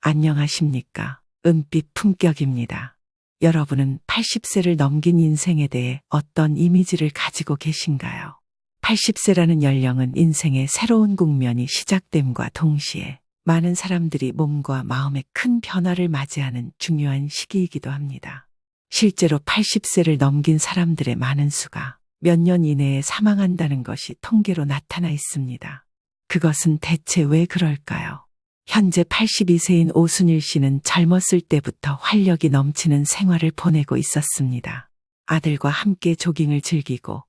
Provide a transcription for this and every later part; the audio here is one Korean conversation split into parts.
안녕하십니까. 은빛 품격입니다. 여러분은 80세를 넘긴 인생에 대해 어떤 이미지를 가지고 계신가요? 80세라는 연령은 인생의 새로운 국면이 시작됨과 동시에 많은 사람들이 몸과 마음의 큰 변화를 맞이하는 중요한 시기이기도 합니다. 실제로 80세를 넘긴 사람들의 많은 수가 몇 년 이내에 사망한다는 것이 통계로 나타나 있습니다. 그것은 대체 왜 그럴까요? 현재 82세인 오순일 씨는 젊었을 때부터 활력이 넘치는 생활을 보내고 있었습니다. 아들과 함께 조깅을 즐기고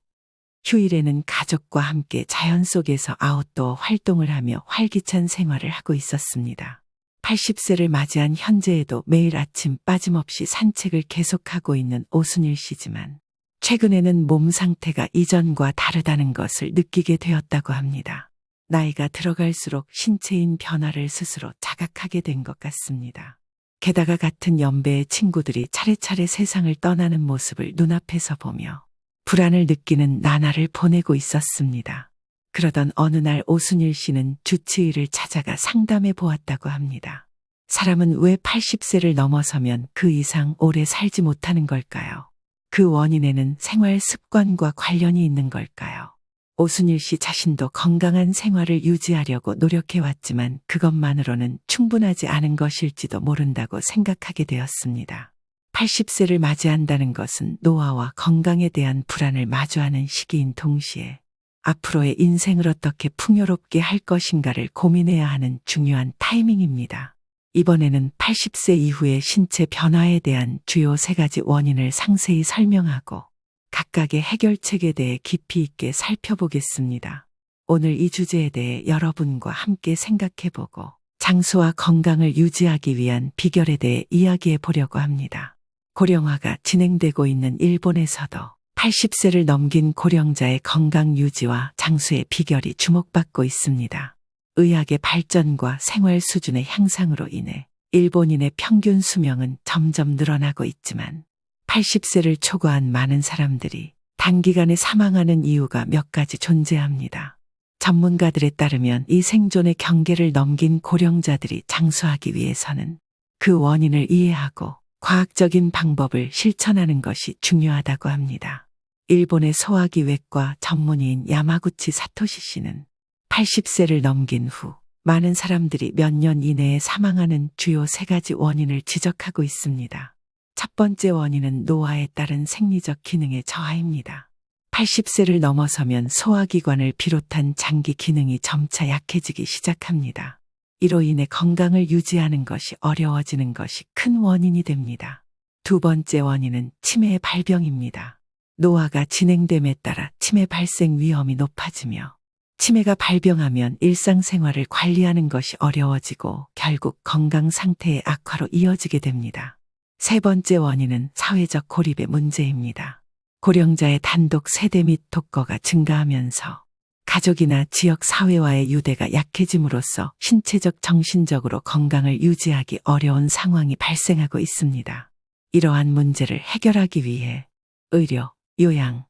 휴일에는 가족과 함께 자연 속에서 아웃도어 활동을 하며 활기찬 생활을 하고 있었습니다. 80세를 맞이한 현재에도 매일 아침 빠짐없이 산책을 계속하고 있는 오순일 씨지만 최근에는 몸 상태가 이전과 다르다는 것을 느끼게 되었다고 합니다. 나이가 들어갈수록 신체인 변화를 스스로 자각하게 된 것 같습니다. 게다가 같은 연배의 친구들이 차례차례 세상을 떠나는 모습을 눈앞에서 보며 불안을 느끼는 나날을 보내고 있었습니다. 그러던 어느 날 오순일 씨는 주치의를 찾아가 상담해 보았다고 합니다. 사람은 왜 80세를 넘어서면 그 이상 오래 살지 못하는 걸까요? 그 원인에는 생활 습관과 관련이 있는 걸까요? 오순일 씨 자신도 건강한 생활을 유지하려고 노력해왔지만 그것만으로는 충분하지 않은 것일지도 모른다고 생각하게 되었습니다. 80세를 맞이한다는 것은 노화와 건강에 대한 불안을 마주하는 시기인 동시에 앞으로의 인생을 어떻게 풍요롭게 할 것인가를 고민해야 하는 중요한 타이밍입니다. 이번에는 80세 이후의 신체 변화에 대한 주요 세 가지 원인을 상세히 설명하고 각각의 해결책에 대해 깊이 있게 살펴보겠습니다. 오늘 이 주제에 대해 여러분과 함께 생각해보고 장수와 건강을 유지하기 위한 비결에 대해 이야기해 보려고 합니다. 고령화가 진행되고 있는 일본에서도 80세를 넘긴 고령자의 건강 유지와 장수의 비결이 주목받고 있습니다. 의학의 발전과 생활 수준의 향상으로 인해 일본인의 평균 수명은 점점 늘어나고 있지만 80세를 초과한 많은 사람들이 단기간에 사망하는 이유가 몇 가지 존재합니다. 전문가들에 따르면 이 생존의 경계를 넘긴 고령자들이 장수하기 위해서는 그 원인을 이해하고 과학적인 방법을 실천하는 것이 중요하다고 합니다. 일본의 소화기외과 전문의인 야마구치 사토시 씨는 80세를 넘긴 후 많은 사람들이 몇 년 이내에 사망하는 주요 세 가지 원인을 지적하고 있습니다. 첫 번째 원인은 노화에 따른 생리적 기능의 저하입니다. 80세를 넘어서면 소화기관을 비롯한 장기 기능이 점차 약해지기 시작합니다. 이로 인해 건강을 유지하는 것이 어려워지는 것이 큰 원인이 됩니다. 두 번째 원인은 치매의 발병입니다. 노화가 진행됨에 따라 치매 발생 위험이 높아지며 치매가 발병하면 일상생활을 관리하는 것이 어려워지고 결국 건강 상태의 악화로 이어지게 됩니다. 세 번째 원인은 사회적 고립의 문제입니다. 고령자의 단독 세대 및 독거가 증가하면서 가족이나 지역 사회와의 유대가 약해짐으로써 신체적 정신적으로 건강을 유지하기 어려운 상황이 발생하고 있습니다. 이러한 문제를 해결하기 위해 의료, 요양,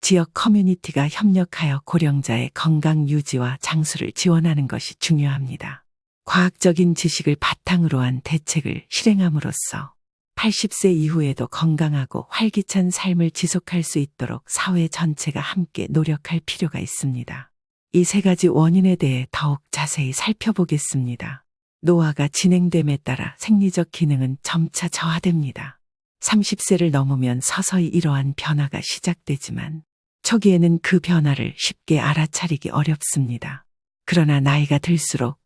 지역 커뮤니티가 협력하여 고령자의 건강 유지와 장수를 지원하는 것이 중요합니다. 과학적인 지식을 바탕으로 한 대책을 실행함으로써 80세 이후에도 건강하고 활기찬 삶을 지속할 수 있도록 사회 전체가 함께 노력할 필요가 있습니다. 이 세 가지 원인에 대해 더욱 자세히 살펴보겠습니다. 노화가 진행됨에 따라 생리적 기능은 점차 저하됩니다. 30세를 넘으면 서서히 이러한 변화가 시작되지만 초기에는 그 변화를 쉽게 알아차리기 어렵습니다. 그러나 나이가 들수록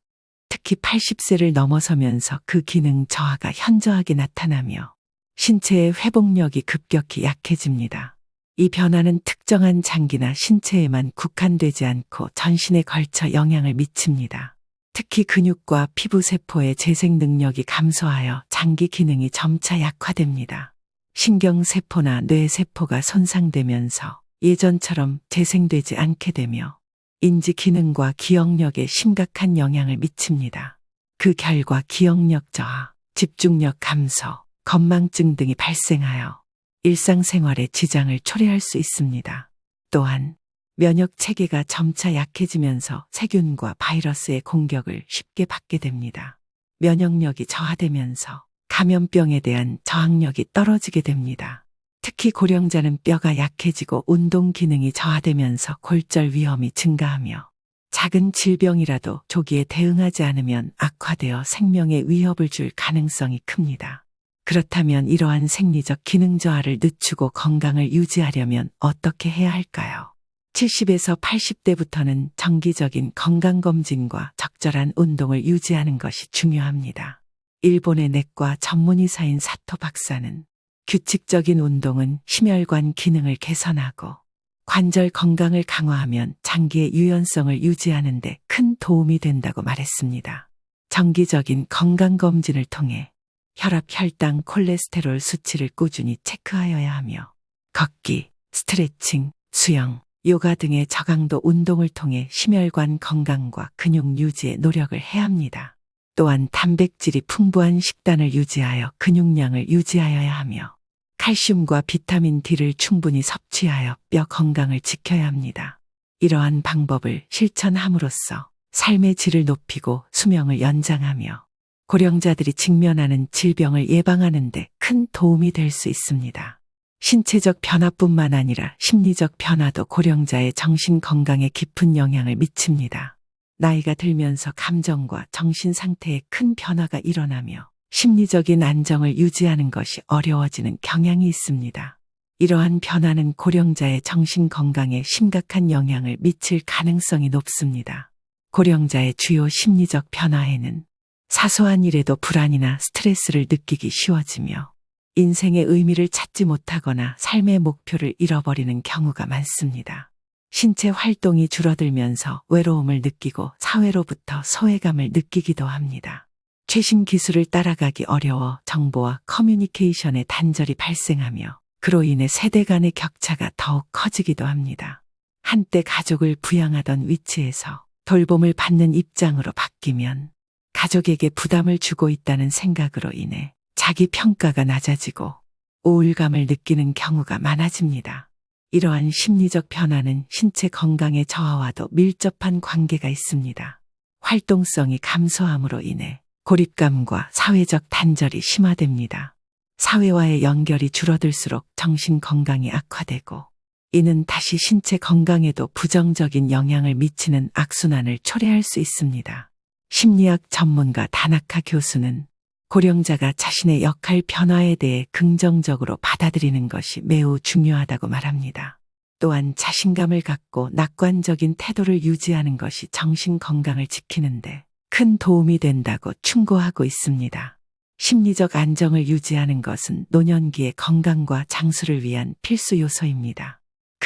특히 80세를 넘어서면서 그 기능 저하가 현저하게 나타나며 신체의 회복력이 급격히 약해집니다. 이 변화는 특정한 장기나 신체에만 국한되지 않고 전신에 걸쳐 영향을 미칩니다. 특히 근육과 피부 세포의 재생 능력이 감소하여 장기 기능이 점차 약화됩니다. 신경 세포나 뇌 세포가 손상되면서 예전처럼 재생되지 않게 되며 인지 기능과 기억력에 심각한 영향을 미칩니다. 그 결과 기억력 저하, 집중력 감소, 건망증 등이 발생하여 일상생활에 지장을 초래할 수 있습니다. 또한 면역 체계가 점차 약해지면서 세균과 바이러스의 공격을 쉽게 받게 됩니다. 면역력이 저하되면서 감염병에 대한 저항력이 떨어지게 됩니다. 특히 고령자는 뼈가 약해지고 운동 기능이 저하되면서 골절 위험이 증가하며 작은 질병이라도 조기에 대응하지 않으면 악화되어 생명에 위협을 줄 가능성이 큽니다. 그렇다면 이러한 생리적 기능 저하를 늦추고 건강을 유지하려면 어떻게 해야 할까요? 70에서 80대부터는 정기적인 건강검진과 적절한 운동을 유지하는 것이 중요합니다. 일본의 내과 전문의사인 사토 박사는 규칙적인 운동은 심혈관 기능을 개선하고 관절 건강을 강화하면 장기의 유연성을 유지하는 데 큰 도움이 된다고 말했습니다. 정기적인 건강검진을 통해 혈압, 혈당, 콜레스테롤 수치를 꾸준히 체크하여야 하며 걷기, 스트레칭, 수영, 요가 등의 저강도 운동을 통해 심혈관 건강과 근육 유지에 노력을 해야 합니다. 또한 단백질이 풍부한 식단을 유지하여 근육량을 유지하여야 하며 칼슘과 비타민 D를 충분히 섭취하여 뼈 건강을 지켜야 합니다. 이러한 방법을 실천함으로써 삶의 질을 높이고 수명을 연장하며 고령자들이 직면하는 질병을 예방하는 데 큰 도움이 될 수 있습니다. 신체적 변화뿐만 아니라 심리적 변화도 고령자의 정신 건강에 깊은 영향을 미칩니다. 나이가 들면서 감정과 정신 상태에 큰 변화가 일어나며 심리적인 안정을 유지하는 것이 어려워지는 경향이 있습니다. 이러한 변화는 고령자의 정신 건강에 심각한 영향을 미칠 가능성이 높습니다. 고령자의 주요 심리적 변화에는 사소한 일에도 불안이나 스트레스를 느끼기 쉬워지며 인생의 의미를 찾지 못하거나 삶의 목표를 잃어버리는 경우가 많습니다. 신체 활동이 줄어들면서 외로움을 느끼고 사회로부터 소외감을 느끼기도 합니다. 최신 기술을 따라가기 어려워 정보와 커뮤니케이션의 단절이 발생하며 그로 인해 세대 간의 격차가 더욱 커지기도 합니다. 한때 가족을 부양하던 위치에서 돌봄을 받는 입장으로 바뀌면 가족에게 부담을 주고 있다는 생각으로 인해 자기 평가가 낮아지고 우울감을 느끼는 경우가 많아집니다. 이러한 심리적 변화는 신체 건강의 저하와도 밀접한 관계가 있습니다. 활동성이 감소함으로 인해 고립감과 사회적 단절이 심화됩니다. 사회와의 연결이 줄어들수록 정신 건강이 악화되고 이는 다시 신체 건강에도 부정적인 영향을 미치는 악순환을 초래할 수 있습니다. 심리학 전문가 다나카 교수는 고령자가 자신의 역할 변화에 대해 긍정적으로 받아들이는 것이 매우 중요하다고 말합니다. 또한 자신감을 갖고 낙관적인 태도를 유지하는 것이 정신 건강을 지키는데 큰 도움이 된다고 충고하고 있습니다. 심리적 안정을 유지하는 것은 노년기의 건강과 장수를 위한 필수 요소입니다.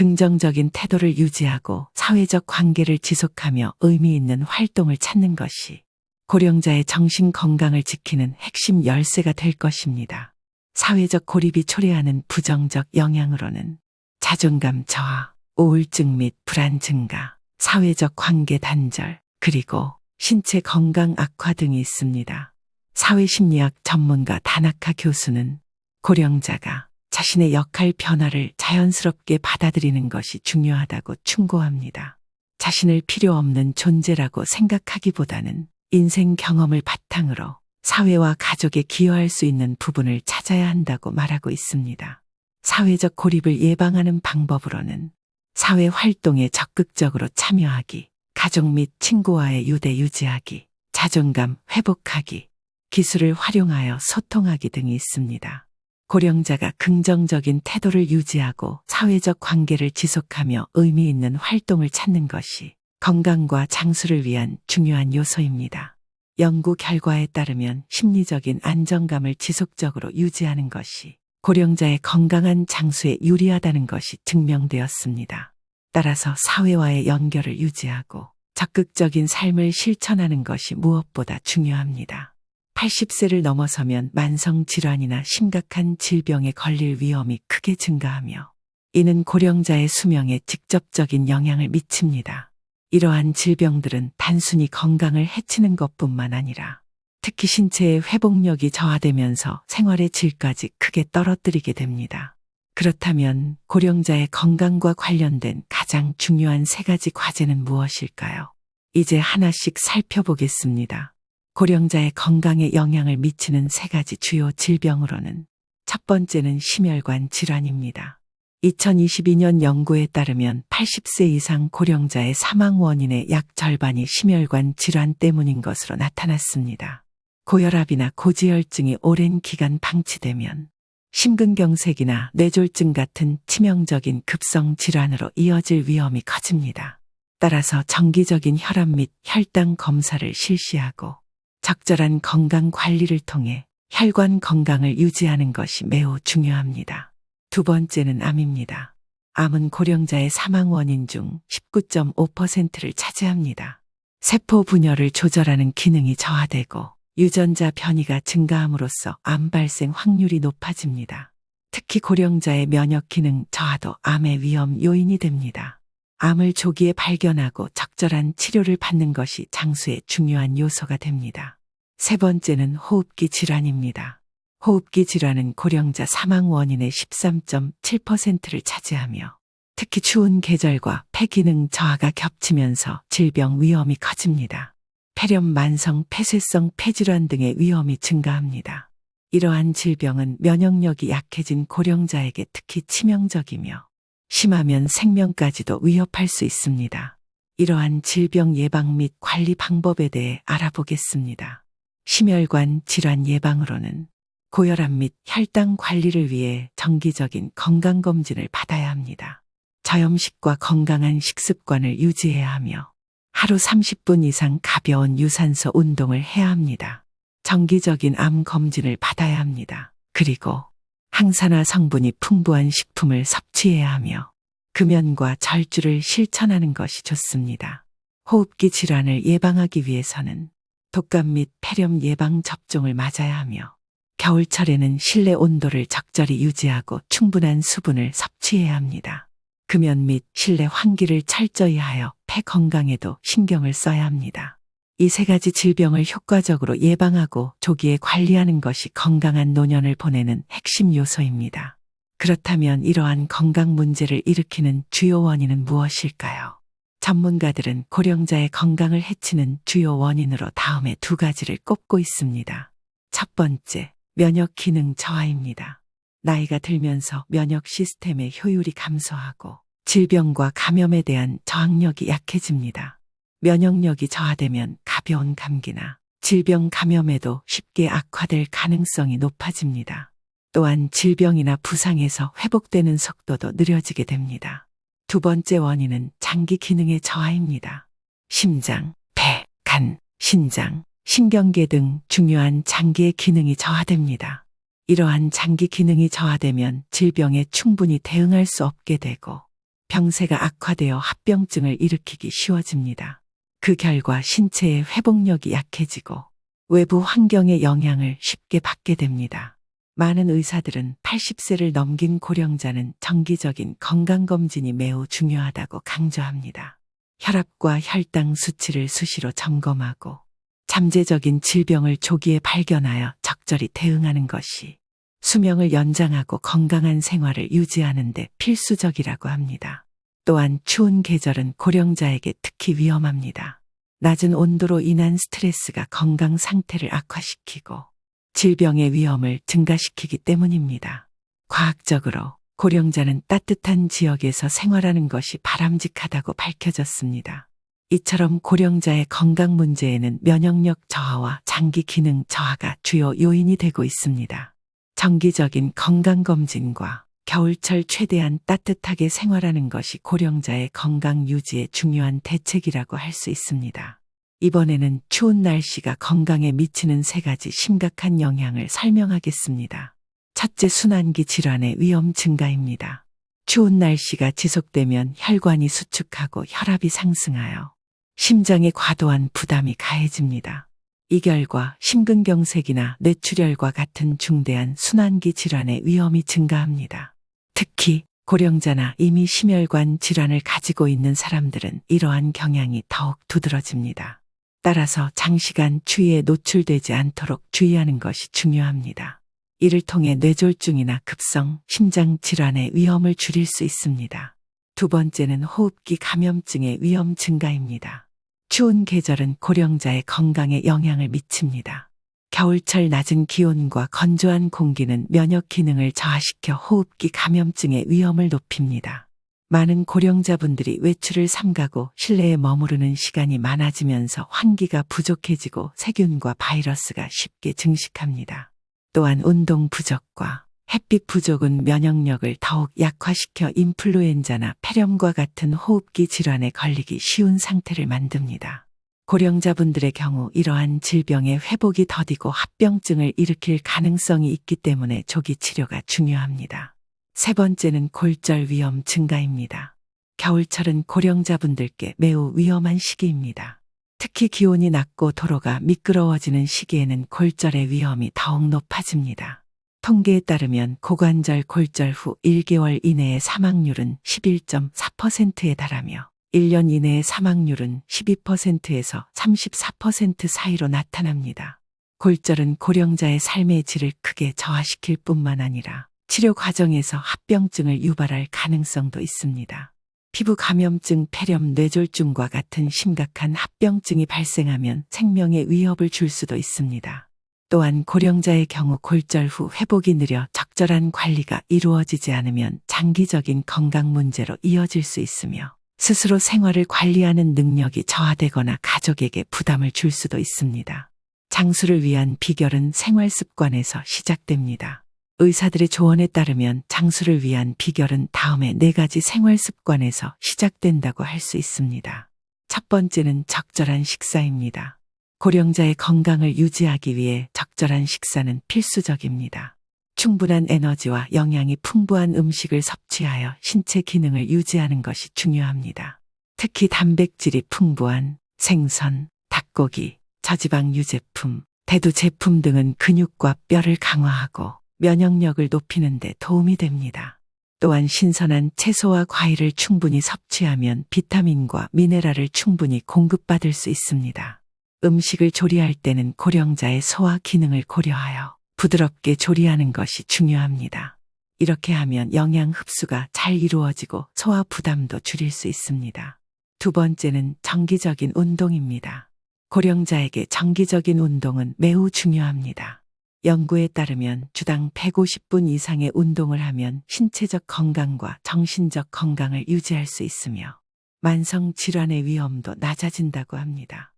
긍정적인 태도를 유지하고 사회적 관계를 지속하며 의미 있는 활동을 찾는 것이 고령자의 정신 건강을 지키는 핵심 열쇠가 될 것입니다. 사회적 고립이 초래하는 부정적 영향으로는 자존감 저하, 우울증 및 불안 증가, 사회적 관계 단절, 그리고 신체 건강 악화 등이 있습니다. 사회심리학 전문가 다나카 교수는 고령자가 자신의 역할 변화를 자연스럽게 받아들이는 것이 중요하다고 충고합니다. 자신을 필요 없는 존재라고 생각하기보다는 인생 경험을 바탕으로 사회와 가족에 기여할 수 있는 부분을 찾아야 한다고 말하고 있습니다. 사회적 고립을 예방하는 방법으로는 사회 활동에 적극적으로 참여하기, 가족 및 친구와의 유대 유지하기, 자존감 회복하기, 기술을 활용하여 소통하기 등이 있습니다. 고령자가 긍정적인 태도를 유지하고 사회적 관계를 지속하며 의미 있는 활동을 찾는 것이 건강과 장수를 위한 중요한 요소입니다. 연구 결과에 따르면 심리적인 안정감을 지속적으로 유지하는 것이 고령자의 건강한 장수에 유리하다는 것이 증명되었습니다. 따라서 사회와의 연결을 유지하고 적극적인 삶을 실천하는 것이 무엇보다 중요합니다. 80세를 넘어서면 만성 질환이나 심각한 질병에 걸릴 위험이 크게 증가하며 이는 고령자의 수명에 직접적인 영향을 미칩니다. 이러한 질병들은 단순히 건강을 해치는 것뿐만 아니라 특히 신체의 회복력이 저하되면서 생활의 질까지 크게 떨어뜨리게 됩니다. 그렇다면 고령자의 건강과 관련된 가장 중요한 세 가지 과제는 무엇일까요? 이제 하나씩 살펴보겠습니다. 고령자의 건강에 영향을 미치는 세 가지 주요 질병으로는 첫 번째는 심혈관 질환입니다. 2022년 연구에 따르면 80세 이상 고령자의 사망 원인의 약 절반이 심혈관 질환 때문인 것으로 나타났습니다. 고혈압이나 고지혈증이 오랜 기간 방치되면 심근경색이나 뇌졸중 같은 치명적인 급성 질환으로 이어질 위험이 커집니다. 따라서 정기적인 혈압 및 혈당 검사를 실시하고 적절한 건강 관리를 통해 혈관 건강을 유지하는 것이 매우 중요합니다. 두 번째는 암입니다. 암은 고령자의 사망 원인 중 19.5%를 차지합니다. 세포 분열을 조절하는 기능이 저하되고 유전자 변이가 증가함으로써 암 발생 확률이 높아집니다. 특히 고령자의 면역 기능 저하도 암의 위험 요인이 됩니다. 암을 조기에 발견하고 적절한 치료를 받는 것이 장수의 중요한 요소가 됩니다. 세 번째는 호흡기 질환입니다. 호흡기 질환은 고령자 사망 원인의 13.7%를 차지하며 특히 추운 계절과 폐기능 저하가 겹치면서 질병 위험이 커집니다. 폐렴, 만성 폐쇄성 폐질환 등의 위험이 증가합니다. 이러한 질병은 면역력이 약해진 고령자에게 특히 치명적이며 심하면 생명까지도 위협할 수 있습니다. 이러한 질병 예방 및 관리 방법에 대해 알아보겠습니다. 심혈관 질환 예방으로는 고혈압 및 혈당 관리를 위해 정기적인 건강검진을 받아야 합니다. 저염식과 건강한 식습관을 유지해야 하며 하루 30분 이상 가벼운 유산소 운동을 해야 합니다. 정기적인 암 검진을 받아야 합니다. 그리고 항산화 성분이 풍부한 식품을 섭취해야 하며 금연과 절주를 실천하는 것이 좋습니다. 호흡기 질환을 예방하기 위해서는 독감 및 폐렴 예방 접종을 맞아야 하며 겨울철에는 실내 온도를 적절히 유지하고 충분한 수분을 섭취해야 합니다. 금연 및 실내 환기를 철저히 하여 폐 건강에도 신경을 써야 합니다. 이 세 가지 질병을 효과적으로 예방하고 조기에 관리하는 것이 건강한 노년을 보내는 핵심 요소입니다. 그렇다면 이러한 건강 문제를 일으키는 주요 원인은 무엇일까요? 전문가들은 고령자의 건강을 해치는 주요 원인으로 다음에 두 가지를 꼽고 있습니다. 첫 번째, 면역 기능 저하입니다. 나이가 들면서 면역 시스템의 효율이 감소하고 질병과 감염에 대한 저항력이 약해집니다. 면역력이 저하되면 가벼운 감기나 질병 감염에도 쉽게 악화될 가능성이 높아집니다. 또한 질병이나 부상에서 회복되는 속도도 느려지게 됩니다. 두 번째 원인은 장기 기능의 저하입니다. 심장, 폐, 간, 신장, 신경계 등 중요한 장기의 기능이 저하됩니다. 이러한 장기 기능이 저하되면 질병에 충분히 대응할 수 없게 되고 병세가 악화되어 합병증을 일으키기 쉬워집니다. 그 결과 신체의 회복력이 약해지고 외부 환경의 영향을 쉽게 받게 됩니다. 많은 의사들은 80세를 넘긴 고령자는 정기적인 건강검진이 매우 중요하다고 강조합니다. 혈압과 혈당 수치를 수시로 점검하고 잠재적인 질병을 조기에 발견하여 적절히 대응하는 것이 수명을 연장하고 건강한 생활을 유지하는 데 필수적이라고 합니다. 또한 추운 계절은 고령자에게 특히 위험합니다. 낮은 온도로 인한 스트레스가 건강 상태를 악화시키고 질병의 위험을 증가시키기 때문입니다. 과학적으로 고령자는 따뜻한 지역에서 생활하는 것이 바람직하다고 밝혀졌습니다. 이처럼 고령자의 건강 문제에는 면역력 저하와 장기 기능 저하가 주요 요인이 되고 있습니다. 정기적인 건강검진과 겨울철 최대한 따뜻하게 생활하는 것이 고령자의 건강 유지에 중요한 대책이라고 할 수 있습니다. 이번에는 추운 날씨가 건강에 미치는 세 가지 심각한 영향을 설명하겠습니다. 첫째 순환기 질환의 위험 증가입니다. 추운 날씨가 지속되면 혈관이 수축하고 혈압이 상승하여 심장에 과도한 부담이 가해집니다. 이 결과 심근경색이나 뇌출혈과 같은 중대한 순환기 질환의 위험이 증가합니다. 특히 고령자나 이미 심혈관 질환을 가지고 있는 사람들은 이러한 경향이 더욱 두드러집니다. 따라서 장시간 추위에 노출되지 않도록 주의하는 것이 중요합니다. 이를 통해 뇌졸중이나 급성 심장 질환의 위험을 줄일 수 있습니다. 두 번째는 호흡기 감염증의 위험 증가입니다. 추운 계절은 고령자의 건강에 영향을 미칩니다. 겨울철 낮은 기온과 건조한 공기는 면역 기능을 저하시켜 호흡기 감염증의 위험을 높입니다. 많은 고령자분들이 외출을 삼가고 실내에 머무르는 시간이 많아지면서 환기가 부족해지고 세균과 바이러스가 쉽게 증식합니다. 또한 운동 부족과 햇빛 부족은 면역력을 더욱 약화시켜 인플루엔자나 폐렴과 같은 호흡기 질환에 걸리기 쉬운 상태를 만듭니다. 고령자분들의 경우 이러한 질병의 회복이 더디고 합병증을 일으킬 가능성이 있기 때문에 조기 치료가 중요합니다. 세 번째는 골절 위험 증가입니다. 겨울철은 고령자분들께 매우 위험한 시기입니다. 특히 기온이 낮고 도로가 미끄러워지는 시기에는 골절의 위험이 더욱 높아집니다. 통계에 따르면 고관절 골절 후 1개월 이내의 사망률은 11.4%에 달하며 1년 이내의 사망률은 12%에서 34% 사이로 나타납니다. 골절은 고령자의 삶의 질을 크게 저하시킬 뿐만 아니라 치료 과정에서 합병증을 유발할 가능성도 있습니다. 피부 감염증, 폐렴, 뇌졸중과 같은 심각한 합병증이 발생하면 생명에 위협을 줄 수도 있습니다. 또한 고령자의 경우 골절 후 회복이 느려 적절한 관리가 이루어지지 않으면 장기적인 건강 문제로 이어질 수 있으며 스스로 생활을 관리하는 능력이 저하되거나 가족에게 부담을 줄 수도 있습니다. 장수를 위한 비결은 생활 습관에서 시작됩니다. 의사들의 조언에 따르면 장수를 위한 비결은 다음에 네 가지 생활 습관에서 시작된다고 할 수 있습니다. 첫 번째는 적절한 식사입니다. 고령자의 건강을 유지하기 위해 적절한 식사는 필수적입니다. 충분한 에너지와 영양이 풍부한 음식을 섭취하여 신체 기능을 유지하는 것이 중요합니다. 특히 단백질이 풍부한 생선, 닭고기, 저지방 유제품, 대두 제품 등은 근육과 뼈를 강화하고 면역력을 높이는 데 도움이 됩니다. 또한 신선한 채소와 과일을 충분히 섭취하면 비타민과 미네랄을 충분히 공급받을 수 있습니다. 음식을 조리할 때는 고령자의 소화 기능을 고려하여 부드럽게 조리하는 것이 중요합니다. 이렇게 하면 영양 흡수가 잘 이루어지고 소화 부담도 줄일 수 있습니다. 두 번째는 정기적인 운동입니다. 고령자에게 정기적인 운동은 매우 중요합니다. 연구에 따르면 주당 150분 이상의 운동을 하면 신체적 건강과 정신적 건강을 유지할 수 있으며 만성 질환의 위험도 낮아진다고 합니다.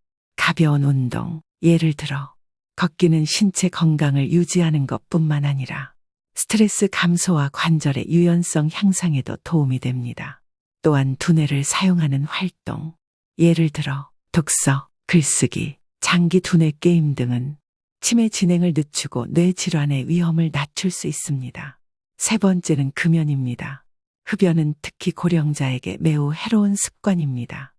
가벼운 운동, 예를 들어 걷기는 신체 건강을 유지하는 것 뿐만 아니라 스트레스 감소와 관절의 유연성 향상에도 도움이 됩니다. 또한 두뇌를 사용하는 활동, 예를 들어 독서, 글쓰기, 장기 두뇌 게임 등은 치매 진행을 늦추고 뇌 질환의 위험을 낮출 수 있습니다. 세 번째는 금연입니다. 흡연은 특히 고령자에게 매우 해로운 습관입니다.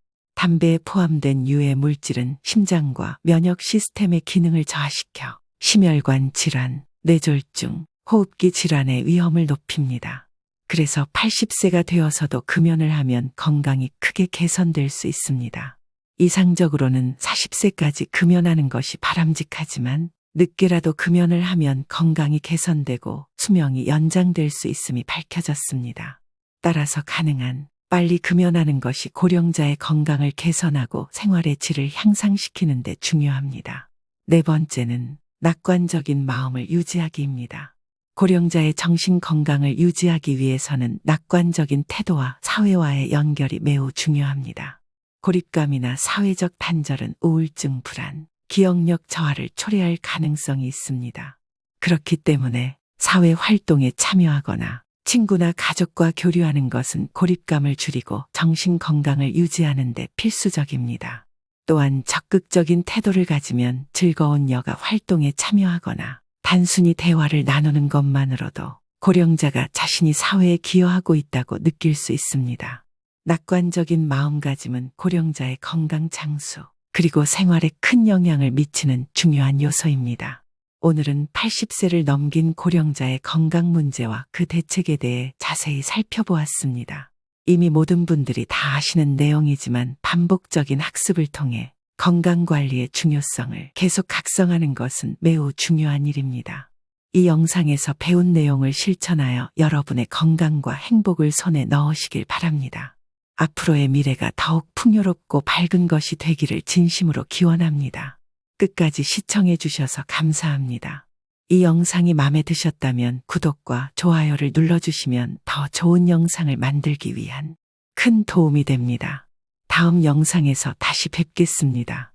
담배에 포함된 유해 물질은 심장과 면역 시스템의 기능을 저하시켜 심혈관 질환, 뇌졸중, 호흡기 질환의 위험을 높입니다. 그래서 80세가 되어서도 금연을 하면 건강이 크게 개선될 수 있습니다. 이상적으로는 40세까지 금연하는 것이 바람직하지만 늦게라도 금연을 하면 건강이 개선되고 수명이 연장될 수 있음이 밝혀졌습니다. 따라서 가능한 빨리 금연하는 것이 고령자의 건강을 개선하고 생활의 질을 향상시키는 데 중요합니다. 네 번째는 낙관적인 마음을 유지하기입니다. 고령자의 정신 건강을 유지하기 위해서는 낙관적인 태도와 사회와의 연결이 매우 중요합니다. 고립감이나 사회적 단절은 우울증 불안, 기억력 저하를 초래할 가능성이 있습니다. 그렇기 때문에 사회 활동에 참여하거나 친구나 가족과 교류하는 것은 고립감을 줄이고 정신 건강을 유지하는 데 필수적입니다. 또한 적극적인 태도를 가지면 즐거운 여가 활동에 참여하거나 단순히 대화를 나누는 것만으로도 고령자가 자신이 사회에 기여하고 있다고 느낄 수 있습니다. 낙관적인 마음가짐은 고령자의 건강 장수, 그리고 생활에 큰 영향을 미치는 중요한 요소입니다. 오늘은 80세를 넘긴 고령자의 건강 문제와 그 대책에 대해 자세히 살펴보았습니다. 이미 모든 분들이 다 아시는 내용이지만 반복적인 학습을 통해 건강관리의 중요성을 계속 각성하는 것은 매우 중요한 일입니다. 이 영상에서 배운 내용을 실천하여 여러분의 건강과 행복을 손에 넣으시길 바랍니다. 앞으로의 미래가 더욱 풍요롭고 밝은 것이 되기를 진심으로 기원합니다. 끝까지 시청해 주셔서 감사합니다. 이 영상이 마음에 드셨다면 구독과 좋아요를 눌러주시면 더 좋은 영상을 만들기 위한 큰 도움이 됩니다. 다음 영상에서 다시 뵙겠습니다.